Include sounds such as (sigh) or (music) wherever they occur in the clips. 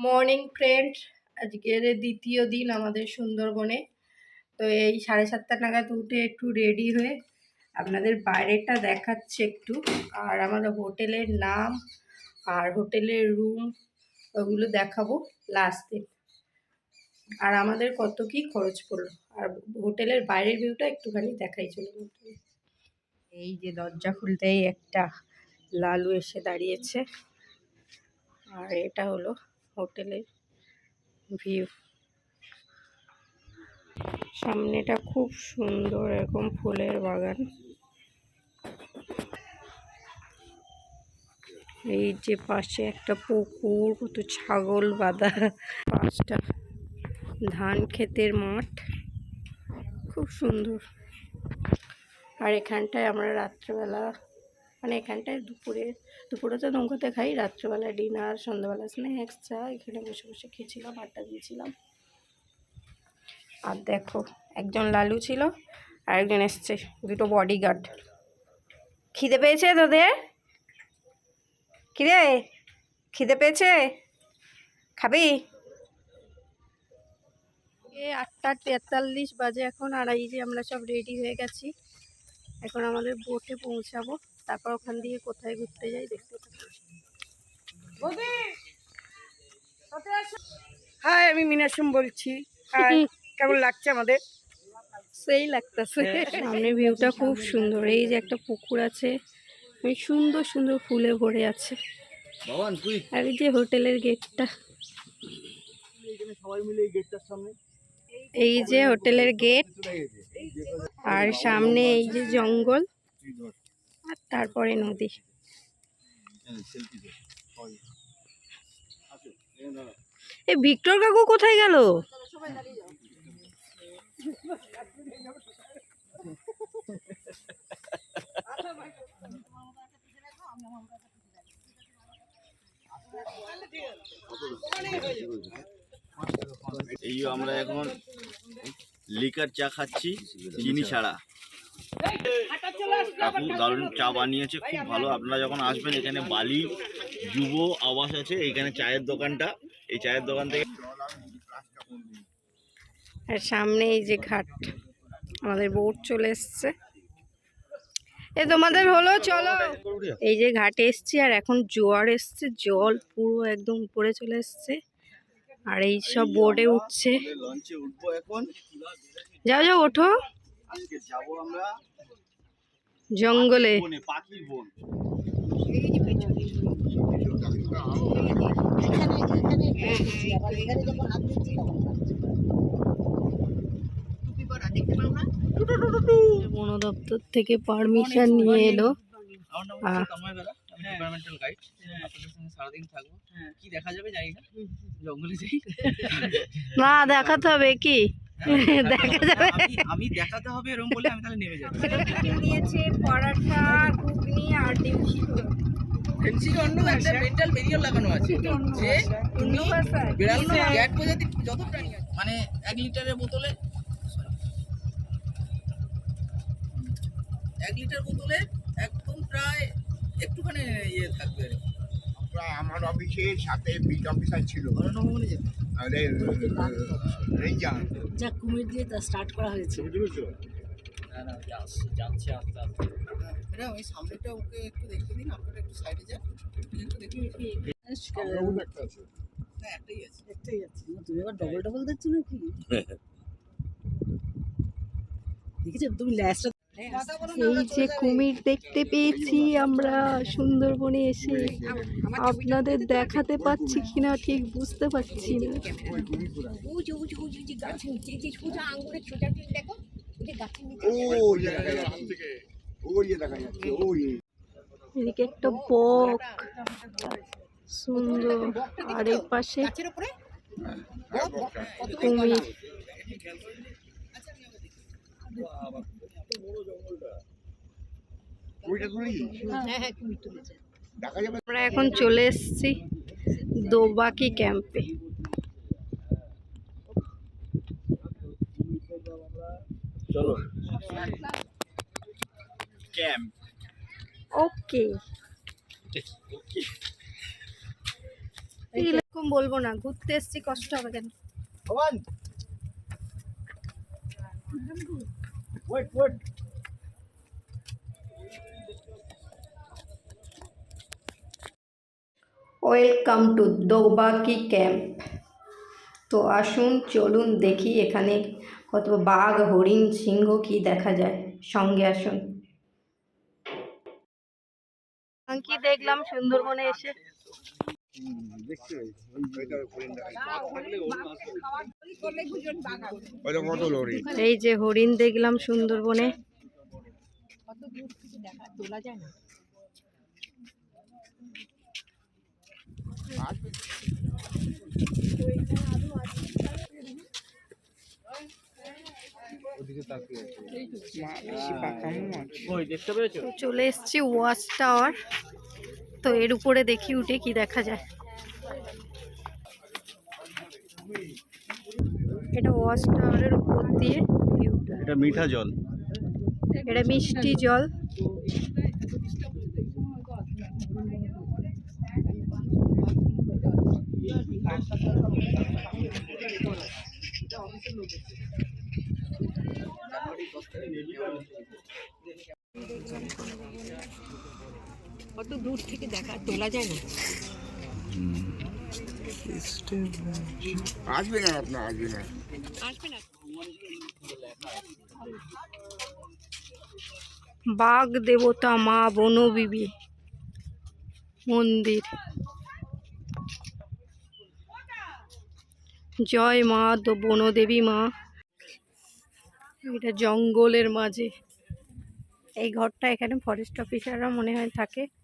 Morning friend আজকের দ্বিতীয় দিন আমাদের সুন্দরবনে। তো এই সাড়ে সাতটা নাগাদ উঠে একটু রেডি হয়ে আপনাদের বাইরেটা দেখাচ্ছে একটু। আর আমাদের হোটেলের নাম আর হোটেলের রুম ওগুলো দেখাবো লাস্ট দিন। আর আমাদের কত কি খরচ পড়ল। আর হোটেলের বাইরের ভিউটা একটুখানি দেখাই চলুন এই যে দরজা খুলতেই একটা লালু এসে দাঁড়িয়েছে। আর এটা হলো হোটেলের ভিউ। সামনেটা খুব সুন্দর এরকম ফুলের বাগান। এই যে পাশে একটা পুকুর, কত ছাগল বাঁধা। পাঁচটা ধান ক্ষেতের মাঠ। খুব সুন্দর। আর এখানটায় আমরা রাত্রেবেলা মানে এখানটায় দুপুরে দুপুরে তো নৌকাতে খাই, রাত্রেবেলা ডিনার, সন্ধ্যাবেলা স্ন্যাক্স, চা, এখানে বসে বসে খেয়েছিলাম, আড্ডা দিয়েছিলাম। আর দেখো, একজন লালু ছিল আর একজন এসছে, দুটো বডিগার্ড খিদে পেয়েছে তোদের? খিদে? খিদে পেয়েছে? খাবি? এ আটটা তেতাল্লিশ বাজে এখন আর এই যে আমরা সব রেডি হয়ে গেছি। এখন আমাদের বোটে পৌঁছাবো। তারপর ওখান দিয়ে কোথায় ঘুরতে যাই দেখতে থাকব হাই আমি মিনাসুম বলছি। (laughs) কেমন লাগছে আমাদের? সেই লাগতেছে। সামনে ভিউটা খুব সুন্দর। এই যে একটা পুকুর আছে সুন্দর সুন্দর ফুলে ভরে আছে। আর এই যে হোটেলের গেটটা এখানে সবাই মিলে এই গেটটার সামনে। এই যে হোটেলের গেট আর সামনে এই যে জঙ্গল, আর তারপরে নদী। এই ভিক্টর কাকু কোথায় গেল এই আমরা এখন লিকার চা খাচ্ছি চিনি ছাড়া। কাকু দারুণ চা বানিয়েছে খুব ভালো। আপনারা যখন আসবেন এখানে বালি যুব আবাস আছে এখানে চায়ের দোকানটা। এই চায়ের দোকান থেকে আর সামনে এই যে ঘাট আমাদের বোট চলে এসছে। এ তোমাদের হলো চলো। এই যে ঘাটে এসছি আর এখন জোয়ার এসছে জল পুরো একদম উপরে চলে এসছে। আর এই সব বোর্ডে উঠছে। যাও যাও ওঠো। জঙ্গলে। বনে দপ্তর থেকে পারমিশন নিয়ে এলো। এনভায়রনমেন্টাল গাইড আপনাদের সঙ্গে সারাদিন থাকব। কি দেখা যাবে জানি না। জঙ্গলে যাই। না (laughs) দেখাতে হবে কি? দেখা যাবে। আমি দেখাতে হবে এরকম বলে আমি তাহলে নেমে যাব। নিয়েছে পরাঠা ঘুগনি আর ডিম সিদ্ধ। ফেন্সির অন্য একটা মেন্টাল ব্যারিয়ার লাগানো আছে। যে তুমি বিড়াল না এক যত প্রাণী আছে মানে এক লিটারের বোতলে এক লিটার বোতলে একদম প্রায় একটুখানি ইয়ে থাকবে প্রায় আমার অফিসের সাথে বিট অফিসার ছিল। রেঞ্জার যা কুমির দিয়ে তা স্টার্ট করা হয়েছে। না না যাচ্ছে যাচ্ছে আস্তে আস্তে। ম্যাডাম এই সামনেটা ওকে একটু দেখতে দিন আপনারা একটু সাইডে যান। একটু দেখুন না একটাই আছে। একটাই আছে। তুমি এবার ডবল ডবল দেখছ নাকি? (laughs) দেখেছ? তুমি ল্যাসটা এই যে কুমির দেখতে পেয়েছি আমরা সুন্দরবনে এসে আপনাদের দেখাতে পাচ্ছি কিনা ঠিক বুঝতে পারছি না এদিকে একটা বক সুন্দর আর এই পাশে কুমির ওইটা তুলি দেখা যাবে আমরা এখন চলে এসেছি দোবাকি ক্যাম্পে চলো। Camp okay. ওরকম বলব না ঘুরতে এসছি কষ্ট হবে কেন? Wait wait. Welcome to Dobaki camp. তো আসুন চলুন দেখি এখানে কত বাঘ হরিণ সিংহ কি দেখা যায়। সঙ্গে আসুন। কি দেখলাম? সুন্দরবনে এসে। দেখছি ওইটা হরিণ ওইটা কত লরি এই যে হরিণ দেখলাম সুন্দরবনে চলে এসেছি ওয়াচ টাওয়ার। তো এর উপরে দেখি উঠে কি দেখা যায়। এটা ওয়াচ টাওয়ারের উপর দিয়ে এটা মিঠা জল। এটা মিষ্টি জল। কত দূর থেকে দেখা তোলা যায় না। আসবে না আপনার আসবে না। আসবে না। বাঘ দেবতা মা বনবিবি মন্দির। জয় মা দ- বনদেবী মা। এটা জঙ্গলের মাঝে। এই ঘরটা এখানে ফরেস্ট অফিসাররা মনে হয় থাকে।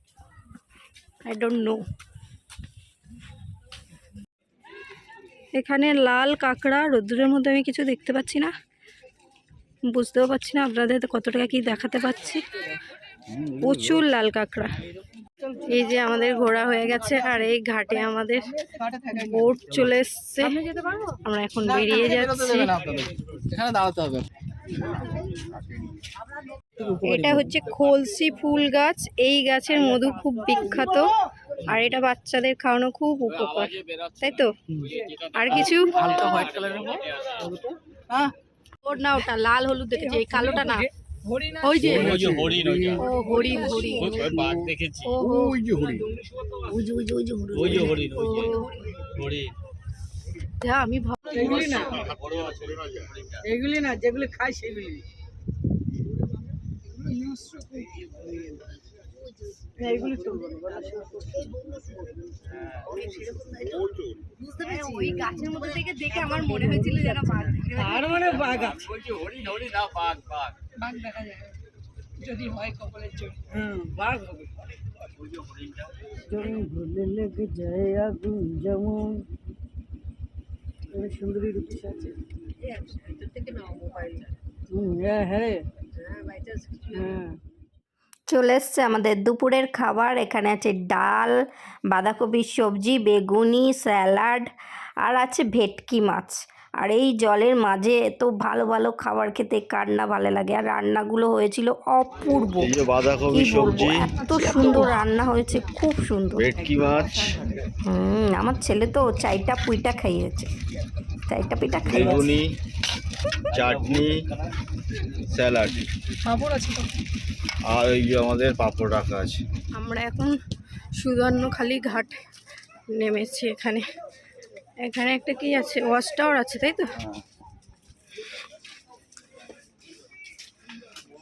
আই ডোন্ট নো এখানে লাল কাঁকড়া রোদ্দুরের মধ্যে আমি কিছু দেখতে পাচ্ছি না। বুঝতেও পারছি না আপনাদের কত টাকা কি দেখাতে পাচ্ছি। প্রচুর লাল কাঁকড়া। এই যে আমাদের ঘোরা হয়ে গেছে আর এই ঘাটে আমাদের বোট চলে এসছে। আমরা এখন বেরিয়ে যাচ্ছি। এটা হচ্ছে খলসি ফুল গাছ। এই গাছের মধু খুব বিখ্যাত। আর এটা বাচ্চাদের খাওয়ানো খুব উপকার। তাই তো? আর কিছু? হ্যাঁ ওর না ওটা লাল হলুদ দেখেছি এই কালোটা না। ওই যে। হরিণ ও হরিণ হরিণ। ও ওই যে হরিণ ওই যে ওই যে ওই যে হলুদ। ওই যে হরিণ। যা আমি ভাব এগুলি না এগুলি না। যেগুলি খাই সেগুলি। হ্যাঁ, পেরেছি ওই গাছের মধ্যে থেকে দেখে আমার মনে হয়েছিল যেন বাঘ মানে আছে। যদি হয় কপালের জোর হুম বাঘ হবে। লেগে যায় আগুন যেমন। সুন্দরী রূপী আছে। হ্যাঁ হ্যাঁ। হ্যাঁ। চলে এসছে আমাদের দুপুরের খাবার। এখানে আছে ডাল বাঁধাকপির সবজি বেগুনি স্যালাড আর আছে ভেটকি মাছ। আর এই জলের মাঝে এত ভালো ভালো খাবার খেতে কার না ভালো লাগে। আর রান্নাগুলো হয়েছিল অপূর্ব। এই বাঁধাকপি সবজি। এত সুন্দর রান্না হয়েছে খুব সুন্দর। ভেটকি মাছ। হুম আমার ছেলে তো চাইটা পুইটা খাইয়েছে। চাইটা পিটা খাইয়েছে। চাটনি স্যালাড। আর এই যে আমাদের পাঁপড় রাখা আছে। আমরা এখন সুবর্ণখালি ঘাট নেমেছি এখানে। এখানে একটা কি আছে? ওয়াচ টাওয়ার আছে, তাই তো?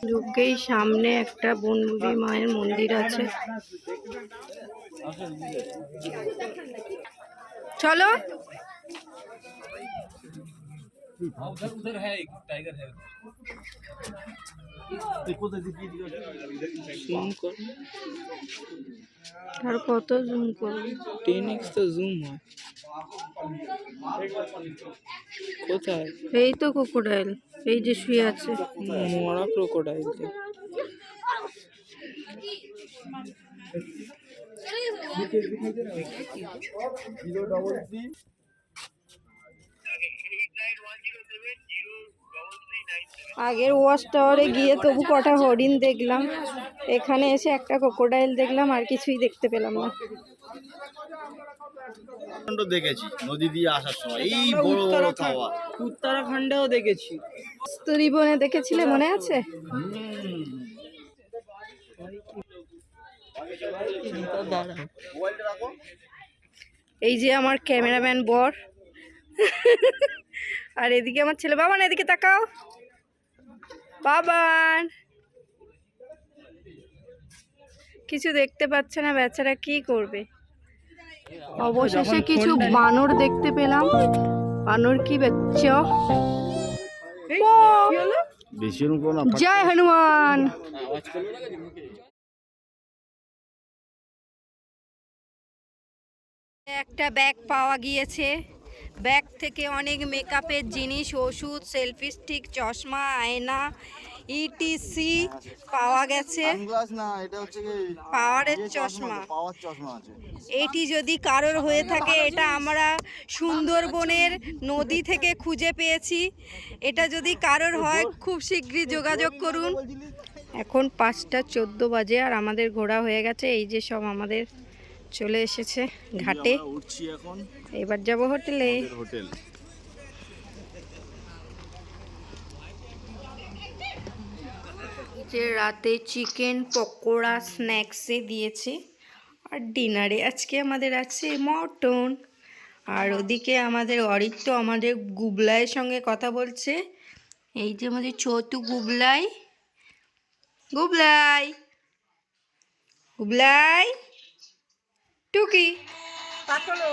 ঢুকেই সামনে একটা বনবুড়ি মায়ের মন্দির আছে। চলো। আর কত জুম করব টেন এক্স তো জুম হয় কোথায় এই তো ক্রোকোডাইল এই যে শুয়ে আছে। মরা ক্রোকোডাইল আগের ওয়াচ টাওয়ারে গিয়ে তবু কটা হরিণ দেখলাম। এখানে এসে একটা ক্রোকোডাইল দেখলাম আর কিছুই দেখতে পেলাম না। দেখেছি নদী দিয়ে আসার সময়। এই বড় বড় খাওয়া। উত্তরাখণ্ডেও দেখেছি। কস্তুরি বনে দেখেছিলে মনে আছে? এই যে আমার ক্যামেরাম্যান বর। আর এদিকে আমার ছেলে বাবান এদিকে তাকাও। বাবান। কিছু দেখতে পাচ্ছে না বেচারা কি করবে? অবশেষে কিছু বানর দেখতে পেলাম। বানর কি বেচ্চ জয় হনুমান। একটা ব্যাগ পাওয়া গিয়েছে। ব্যাগ থেকে অনেক মেকআপের জিনিস ওষুধ সেলফি স্টিক চশমা আয়না ইটিসি পাওয়া গেছে। পাওয়ারের ইয়ে চশমা এটি যদি কারোর হয়ে থাকে এটা আমরা সুন্দরবনের নদী থেকে খুঁজে পেয়েছি। এটা যদি কারোর হয় খুব শীঘ্রই যোগাযোগ করুন। এখন পাঁচটা চোদ্দ বাজে আর আমাদের ঘোরা হয়ে গেছে। এই যে সব আমাদের চলে এসেছে ঘাটে। উঠছি এখন। এবার যাব হোটেলে। হোটেল। যে রাতে চিকেন পকোড়া স্ন্যাক্সে দিয়েছে। আর ডিনারে আজকে আমাদের আছে মটন। আর ওদিকে আমাদের অরিত্য আমাদের গুবলাইয়ের সঙ্গে কথা বলছে। এই যে আমাদের চতু গুবলাই। গুবলাই! গুবলাই! টুকি পাতলো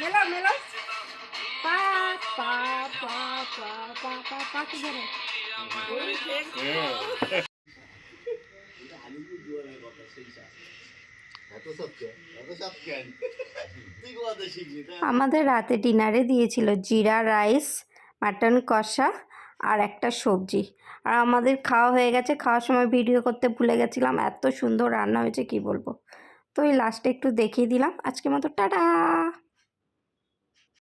মেলো মেলো পা পা পা পা পা পা পা কি আমাদের রাতে ডিনারে দিয়েছিল জিরা, রাইস, মাটন কষা আর একটা সবজি। আর আমাদের খাওয়া হয়ে গেছে। খাওয়ার সময় ভিডিও করতে ভুলে গেছিলাম। এত সুন্দর রান্না হয়েছে, কি বলব? তো এই লাস্টে একটু দেখিয়ে দিলাম। আজকে মতো টাটা!